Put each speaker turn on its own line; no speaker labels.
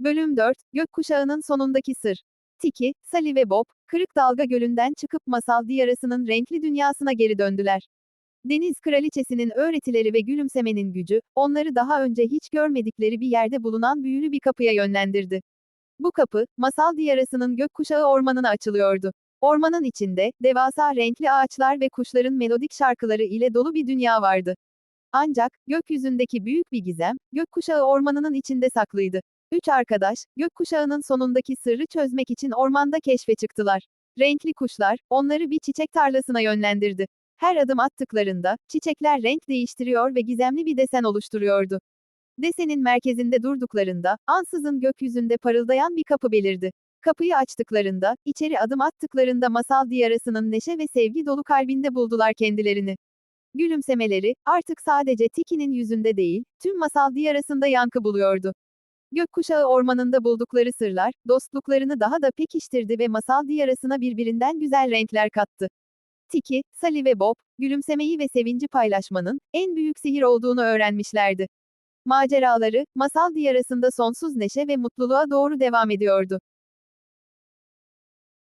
Bölüm 4, Gökkuşağının sonundaki sır. Tiki, Sally ve Bob, Kırık Dalga Gölü'nden çıkıp masal diyarasının renkli dünyasına geri döndüler. Deniz Kraliçesi'nin öğretileri ve gülümsemenin gücü, onları daha önce hiç görmedikleri bir yerde bulunan büyülü bir kapıya yönlendirdi. Bu kapı, masal diyarasının gökkuşağı ormanına açılıyordu. Ormanın içinde, devasa renkli ağaçlar ve kuşların melodik şarkıları ile dolu bir dünya vardı. Ancak, gökyüzündeki büyük bir gizem, gökkuşağı ormanının içinde saklıydı. Üç arkadaş, gökkuşağının sonundaki sırrı çözmek için ormanda keşfe çıktılar. Renkli kuşlar, onları bir çiçek tarlasına yönlendirdi. Her adım attıklarında, çiçekler renk değiştiriyor ve gizemli bir desen oluşturuyordu. Desenin merkezinde durduklarında, ansızın gökyüzünde parıldayan bir kapı belirdi. Kapıyı açtıklarında, içeri adım attıklarında masal diyarasının neşe ve sevgi dolu kalbinde buldular kendilerini. Gülümsemeleri, artık sadece Tiki'nin yüzünde değil, tüm masal diyarasında yankı buluyordu. Gökkuşağı ormanında buldukları sırlar, dostluklarını daha da pekiştirdi ve masal diyarasına birbirinden güzel renkler kattı. Tiki, Sally ve Bob, gülümsemeyi ve sevinci paylaşmanın, en büyük sihir olduğunu öğrenmişlerdi. Maceraları, masal diyarasında sonsuz neşe ve mutluluğa doğru devam ediyordu.